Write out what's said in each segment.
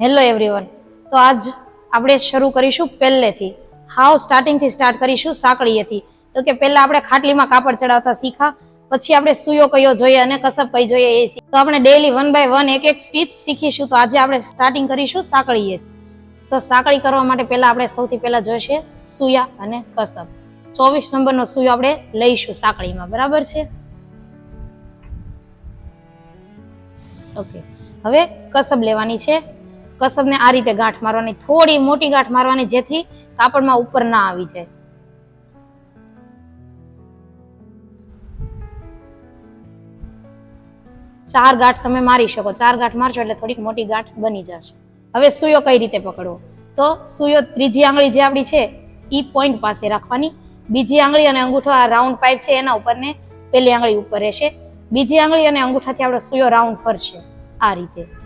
Hello everyone તો આજ આપણે શરૂ કરીશું પહેલેથી. હાવ સ્ટાર્ટિંગથી સ્ટાર્ટ કરીશું સાંકળીએથી. તો કે પહેલાં આપણે ખાટલીમાં કાપડ ચડાવતા શીખા, પછી આપણે સુયો કયો જોઈએ અને કસબ કઈ જોઈએ એ તો આપણે ડેલી વન બાય વન એક એક સ્ટીચ શીખીશું. તો આજે આપણે સ્ટાર્ટિંગ કરીશું સાંકળીએ. તો સાંકળી કરવા માટે પહેલાં આપણે સૌથી પહેલાં જોઈશે સુયા અને કસબ. ચોવીસ નંબરનો સુયો આપણે લઈશું સાંકળીમાં. બરાબર છે? ઓકે હવે કસબ લેવાની છે. કસબને આ રીતે ગાંઠ મારવાની, થોડી મોટી ગાંઠ મારવાની જેથી કાપડમાં ઉપર ના આવી જાય. ચાર ગાંઠ તમે મારી શકો. ચાર ગાંઠ મારશો એટલે થોડીક મોટી ગાંઠ બની જશે. હવે સુયો કઈ રીતે પકડવો? તો સુયો ત્રીજી આંગળી જે આપણી છે એ પોઈન્ટ પાસે રાખવાની. બીજી આંગળી અને અંગૂઠો આ રાઉન્ડ પાઇપ છે, એના ઉપર ને પેલી આંગળી ઉપર રહેશે. બીજી આંગળી અને અંગૂઠાથી આપણો સુયો રાઉન્ડ ફરશે. આ રીતે.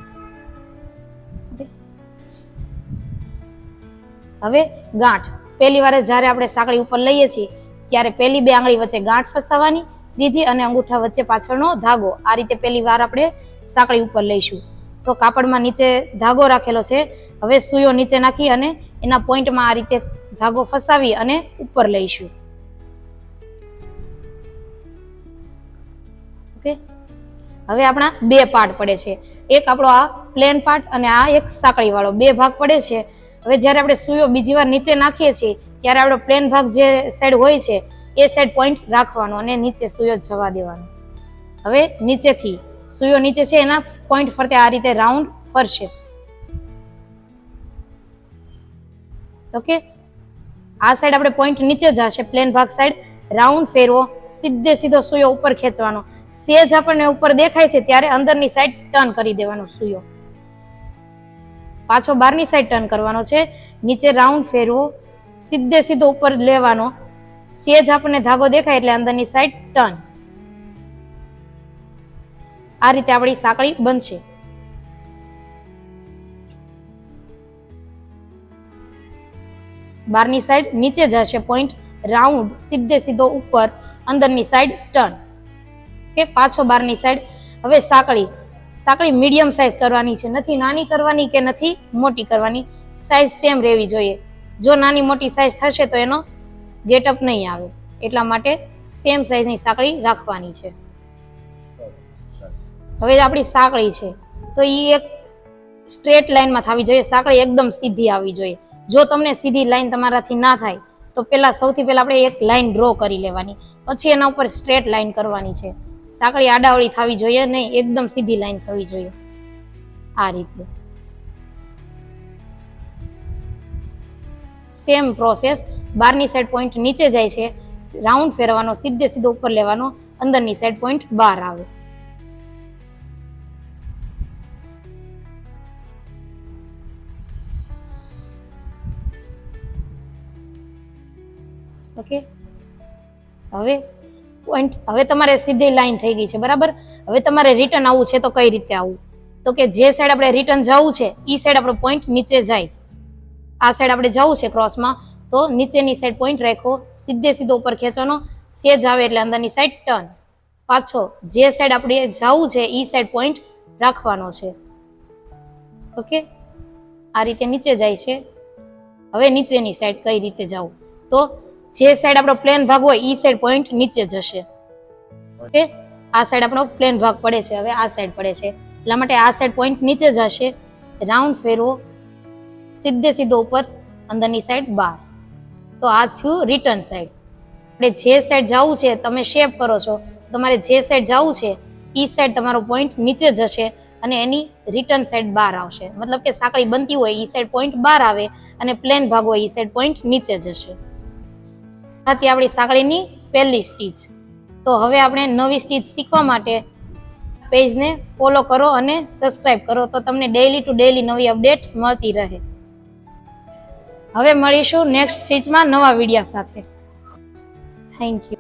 હવે ગાંઠ. પહેલી વારે જ્યારે આપણે સાંકળી ઉપર લઈએ છીએ, ત્યારે પહેલી બે આંગળી વચ્ચે ગાંઠ ફસાવાની, ત્રીજી અને અંગૂઠા વચ્ચે પાછળનો ધાગો. આ રીતે પહેલી વાર આપણે સાંકળી ઉપર લઈશું. તો કાપડમાં નીચે ધાગો રાખેલો છે. હવે સુયો નીચે નાખી અને એના પોઈન્ટમાં આ રીતે ધાગો ફસાવી અને ઉપર લઈશું. ઓકે? હવે આપણા બે પાર્ટ પડે છે. એક આપણો આ પ્લેન પાર્ટ અને આ એક સાંકળી વાળો બે ભાગ પડે છે. હવે જ્યારે આપણે સુયો બીજી વાર નીચે નાખીએ છીએ, ત્યારે આપણો પ્લેન ભાગ જે સાઈડ હોય છે, એ સાઈડ પોઈન્ટ રાખવાનો અને નીચે સુયો જવા દેવાનો. હવે નીચેથી સુયો નીચે છે, એના પોઈન્ટ ફરતે આ રીતે રાઉન્ડ ફરશે ઓકે આ સાઈડ આપણે પોઈન્ટ નીચે જશે પ્લેન ભાગ સાઈડ રાઉન્ડ ફેરવો, સીધે સીધો સુયો ઉપર ખેંચવાનો. સેજ આપણને ઉપર દેખાય છે, ત્યારે અંદરની સાઈડ ટર્ન કરી દેવાનો સુયો પાછો બહારની સાઈડ ટર્ન કરવાનો છે. નીચે રાઉન્ડ ફેરવો. સીધે સીધો ઉપર લેવાનો. સેજ આપણને ધાગો દેખાય એટલે અંદરની સાઈડ ટર્ન આ રીતે આપણી સાંકળી બનશે. બહારની સાઈડ નીચે જશે પોઈન્ટ રાઉન્ડ સીધે સીધો ઉપર. અંદરની સાઈડ ટર્ન કે પાછો બહારની સાઈડ હવે સાંકળી. સાંકળી મીડિયમ સાઇઝ કરવાની છે. નથી નાની કરવાની કે નથી મોટી કરવાની સાઇઝ સેમ રહેવી જોઈએ. જો નાની મોટી સાઇઝ થશે તો એનો ગેટઅપ નહીં આવે. એટલા માટે સેમ સાઇઝની સાંકળી રાખવાની છે. હવે આપણી સાંકળી છે, તો એ એક સ્ટ્રેટ લાઇનમાં થવી જોઈએ. સાંકળી એકદમ સીધી આવવી જોઈએ. જો તમને સીધી લાઇન તમારાથી ના થાય, તો પહેલાં સૌથી પહેલાં આપણે એક લાઇન ડ્રો કરી લેવાની. પછી એના ઉપર સ્ટ્રેટ લાઇન કરવાની છે. સાંકળી આડાવળી થવી જોઈએ નહીં એકદમ સીધી લાઈન થવી જોઈએ. આ રીતે. સેમ પ્રોસેસ બારની સાઈડ પોઈન્ટ નીચે જાય છે. રાઉન્ડ ફેરવાનો સીધે સીધો ઉપર લેવાનો. અંદરની સાઈડ પોઈન્ટ બહાર આવે. ઓકે હવે પોઈન્ટ હવે તમારે સીધી લાઈન થઈ ગઈ છે, બરાબર? હવે તમારે રિટર્ન આવવું છે તો કઈ રીતે આવવું? તો કે જે સાઈડ આપણે રિટર્ન જવું છે એ સાઈડ આપણો પોઈન્ટ નીચે જાય. આ સાઈડ આપણે જવું છે ક્રોસમાં તો નીચેની સાઈડ પોઈન્ટ રાખો, સીધે સીધો ઉપર ખેંચવાનો, સેજ આવે એટલે અંદરની સાઈડ ટર્ન પાછો જે સાઈડ આપણે જવું છે એ સાઈડ પોઈન્ટ રાખવાનો છે. ઓકે આ રીતે નીચે જાય છે. હવે નીચેની સાઈડ કઈ રીતે જવું? તો જે સાઈડ આપણો પ્લેન ભાગ હોય એ સાઈડ પોઈન્ટ નીચે જશે. ઓકે આ સાઈડ આપણો પ્લેન ભાગ પડે છે. હવે આ સાઈડ પડે છે. એટલા માટે આ સાઈડ પોઈન્ટ નીચે જશે. રાઉન્ડ ફેરવો સીધે સીધો ઉપર, અંદરની સાઈડ બાર તો આ થયું રિટર્ન સાઈડ એટલે જે સાઈડ જવું છે, તમે શેપ કરો છો, તમારે જે સાઈડ જવું છે એ સાઈડ તમારો પોઈન્ટ નીચે જશે અને એની રિટર્ન સાઈડ બહાર આવશે. મતલબ કે સાંકળી બનતી હોય એ સાઈડ પોઈન્ટ બહાર આવે અને પ્લેન ભાગ હોય એ સાઈડ પોઈન્ટ નીચે જશે. હતી આપણી સાંકળીની પહેલી સ્ટીચ. તો હવે આપણે નવી સ્ટીચ શીખવા માટે પેજને ફોલો કરો અને સબસ્ક્રાઇબ કરો તો તમને ડેઈલી ટુ ડેઈલી નવી અપડેટ મળતી રહે. હવે મળીશું નેક્સ્ટ સ્ટીચમાં નવા વિડીયા સાથે. Thank you.